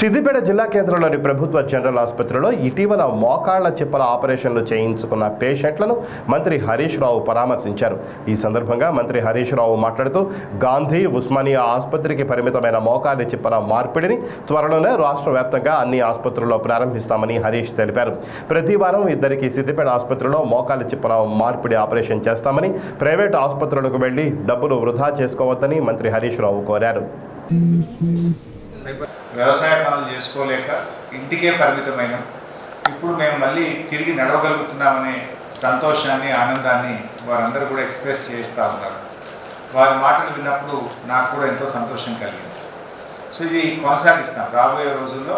సిద్దిపేట జిల్లా కేంద్రంలోని ప్రభుత్వ జనరల్ ఆసుపత్రిలో ఇటీవల మోకాళ్ళ చిప్పల ఆపరేషన్లు చేయించుకున్న పేషెంట్లను మంత్రి హరీష్ రావు పరామర్శించారు. ఈ సందర్భంగా మంత్రి హరీష్ రావు మాట్లాడుతూ గాంధీ ఉస్మానియా ఆసుపత్రికి పరిమితమైన మోకాలి చిప్పల మార్పిడిని త్వరలోనే రాష్ట్ర వ్యాప్తంగా అన్ని ఆసుపత్రుల్లో ప్రారంభిస్తామని హరీష్ తెలిపారు. ప్రతి వారం ఇద్దరికి సిద్దిపేట ఆసుపత్రిలో మోకాలి చిప్పల మార్పిడి ఆపరేషన్ చేస్తామని ప్రైవేట్ ఆసుపత్రులకు వెళ్ళి డబ్బులు వృధా చేసుకోవద్దని మంత్రి హరీష్ రావు కోరారు. వ్యవసాయ పనులు చేసుకోలేక ఇంటికే పరిమితమైన. ఇప్పుడు మేము మళ్ళీ తిరిగి నడవగలుగుతున్నామనే సంతోషాన్ని ఆనందాన్ని వారందరూ కూడా ఎక్స్ప్రెస్ చేస్తూ ఉన్నారు. వారి మాటలు విన్నప్పుడు నాకు కూడా ఎంతో సంతోషం కలిగింది. సో ఇది కొనసాగిస్తాం. రాబోయే రోజుల్లో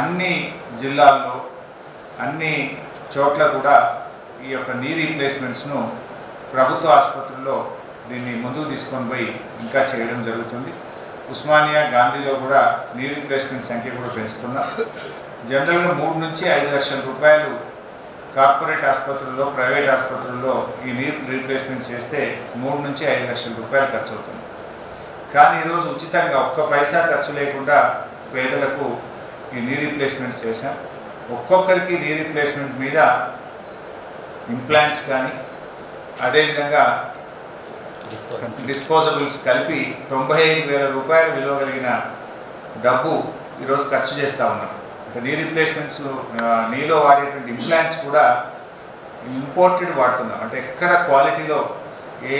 అన్ని జిల్లాల్లో అన్ని చోట్ల కూడా ఈ యొక్క నీ రీప్లేస్మెంట్స్ను ప్రభుత్వ ఆసుపత్రుల్లో దీన్ని ముందుకు తీసుకొని పోయి ఇంకా చేయడం జరుగుతుంది. ఉస్మానియా గాంధీలో కూడా నీరు రీప్లేస్మెంట్ సంఖ్య కూడా పెంచుతున్నాం జనరల్గా మూడు నుంచి ఐదు లక్షల రూపాయలు కార్పొరేట్ ఆసుపత్రుల్లో ప్రైవేట్ ఆసుపత్రుల్లో ఈ నీరు రీప్లేస్మెంట్ చేస్తే మూడు నుంచి ఐదు లక్షల రూపాయలు ఖర్చు అవుతుంది కానీ ఈరోజు ఉచితంగా ఒక్క పైసా ఖర్చు లేకుండా పేదలకు ఈ నీ రీప్లేస్మెంట్స్ చేశాం. ఒక్కొక్కరికి నీ రీప్లేస్మెంట్ మీద ఇంప్లాంట్స్ కానీ అదేవిధంగా డిస్పోజబుల్స్ కలిపి తొంభై ఐదు వేల రూపాయలు విలువ కలిగిన డబ్బు ఈరోజు ఖర్చు చేస్తూ ఉన్నాం. అంటే నీ రీప్లేస్మెంట్స్ నీలో వాడేటువంటి ఇంప్లాంట్స్ కూడా ఇంపోర్టెడ్ వాడుతున్నాం. అంటే ఎక్కడ క్వాలిటీలో ఏ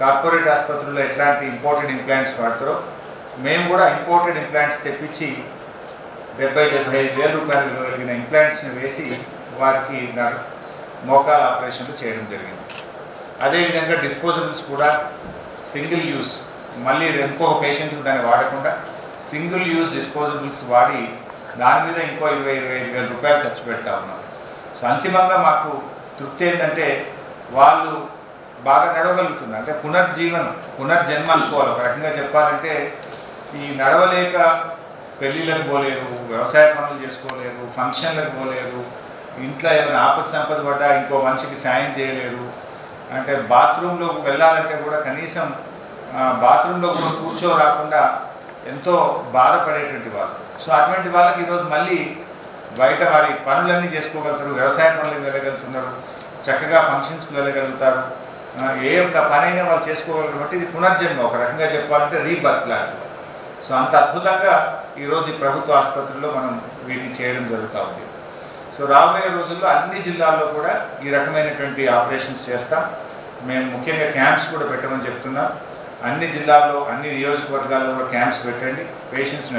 కార్పొరేట్ ఆసుపత్రుల్లో ఎట్లాంటి ఇంపోర్టెడ్ ఇంప్లాంట్స్ వాడతారో మేము కూడా ఇంపోర్టెడ్ ఇంప్లాంట్స్ తెప్పించి డెబ్బై డెబ్బై ఐదు వేల రూపాయలు విలువ కలిగిన ఇంప్లాంట్స్ని వేసి వారికి మోకాల ఆపరేషన్లు చేయడం జరిగింది. అదేవిధంగా డిస్పోజబుల్స్ కూడా సింగిల్ యూస్ మళ్ళీ ఇంకొక పేషెంట్కి దాన్ని వాడకుండా సింగిల్ యూస్ డిస్పోజబుల్స్ వాడి దాని మీద ఇంకో ఇరవై ఇరవై ఐదు వేల రూపాయలు ఖర్చు పెడతా ఉన్నాం సో అంతిమంగా మాకు తృప్తి ఏంటంటే వాళ్ళు బాగా నడవగలుగుతుంది అంటే పునర్జీవనం పునర్జన్మ అనుకోవాలి. ఒక రకంగా చెప్పాలంటే ఈ నడవలేక పెళ్ళిళ్ళకి పోలేరు వ్యవసాయ పనులు చేసుకోలేరు ఫంక్షన్లకు పోలేరు ఇంట్లో ఏమైనా ఆపద సంపద పడ్డా ఇంకో మనిషికి సాయం చేయలేరు అంటే బాత్రూంలోకి వెళ్ళాలంటే కూడా కనీసం బాత్రూంలో కూడా కూర్చో రాకుండా ఎంతో బాధపడేటువంటి వాళ్ళు. సో అటువంటి వాళ్ళకి ఈరోజు మళ్ళీ బయట వారి పనులన్నీ చేసుకోగలుగుతారు. వ్యవసాయ పనులకు వెళ్ళగలుగుతున్నారు. చక్కగా ఫంక్షన్స్కి వెళ్ళగలుగుతారు. ఏ యొక్క పనైనా వాళ్ళు చేసుకోగలరు కాబట్టి ఇది పునర్జన్మ. ఒక రకంగా చెప్పాలంటే రీబర్త్ లాంటిది. సో అంత అద్భుతంగా ఈరోజు ఈ ప్రభుత్వ ఆసుపత్రుల్లో మనం వీటిని చేయడం జరుగుతూ ఉంది. సో రాబోయే రోజుల్లో అన్ని జిల్లాల్లో కూడా ఈ రకమైనటువంటి ఆపరేషన్స్ చేస్తాం. మేము ముఖ్యంగా క్యాంప్స్ కూడా పెట్టమని చెప్తున్నాం. అన్ని జిల్లాల్లో అన్ని నియోజకవర్గాల్లో కూడా క్యాంప్స్ పెట్టండి. పేషెంట్స్